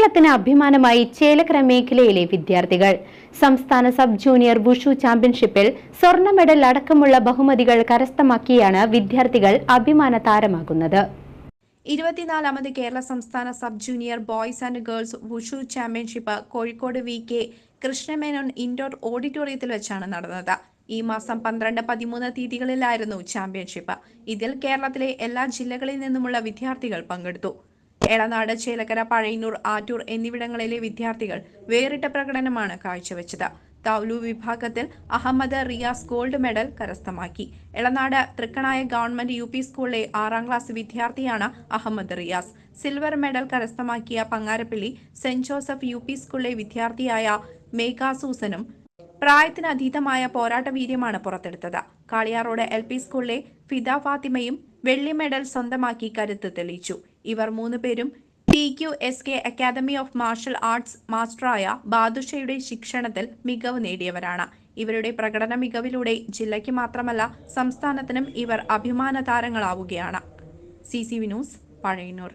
കേരളത്തിന് അഭിമാനമായി ചേലക്കര മേഖലയിലെ വിദ്യാർത്ഥികൾ. സംസ്ഥാന സബ് ജൂനിയർ വുഷു ചാമ്പ്യൻഷിപ്പിൽ സ്വർണ മെഡൽ അടക്കമുള്ള ബഹുമതികൾ കരസ്ഥമാക്കിയാണ് വിദ്യാർത്ഥികൾ അഭിമാന താരമാകുന്നത്. ഇരുപത്തിനാലാമത് കേരള സംസ്ഥാന sub junior boys and girls wushu championship Kozhikode V K Krishna Menon indoor ഓഡിറ്റോറിയത്തിൽ വെച്ചാണ് നടന്നത്. ഈ മാസം പന്ത്രണ്ട് പതിമൂന്ന് തീയതികളിലായിരുന്നു ചാമ്പ്യൻഷിപ്പ്. ഇതിൽ കേരളത്തിലെ എല്ലാ ജില്ലകളിൽ നിന്നുമുള്ള വിദ്യാർത്ഥികൾ പങ്കെടുത്തു. എളനാട് ചേലക്കര പഴയന്നൂർ ആറ്റൂർ എന്നിവിടങ്ങളിലെ വിദ്യാർത്ഥികൾ വേറിട്ട പ്രകടനമാണ് കാഴ്ചവെച്ചത്. തൗലു വിഭാഗത്തിൽ അഹമ്മദ് റിയാസ് ഗോൾഡ് മെഡൽ കരസ്ഥമാക്കി. Elanad Thrikkanaya government U P സ്കൂളിലെ ആറാം ക്ലാസ് വിദ്യാർത്ഥിയാണ് അഹമ്മദ് റിയാസ്. സിൽവർ മെഡൽ കരസ്ഥമാക്കിയ Pangarappally Saint Joseph U P സ്കൂളിലെ വിദ്യാർത്ഥിയായ മേഘ സൂസനും പ്രായത്തിന് അതീതമായ പോരാട്ട വീര്യമാണ് പുറത്തെടുത്തത്. കാളിയാറോഡ് എൽ പി സ്കൂളിലെ ഫിദ ഫാത്തിമയും വെള്ളി മെഡൽ സ്വന്തമാക്കി കരുത്ത് തെളിയിച്ചു. ഇവർ മൂന്ന് പേരും T Q S K academy of martial arts മാസ്റ്ററായ ബാദുഷയുടെ ശിക്ഷണത്തിൽ മികവ് നേടിയവരാണ്. ഇവരുടെ പ്രകടന മികവിലൂടെ ജില്ലയ്ക്ക് മാത്രമല്ല സംസ്ഥാനത്തിനും ഇവർ അഭിമാന താരങ്ങളാവുകയാണ് C C V news Pazhayannur.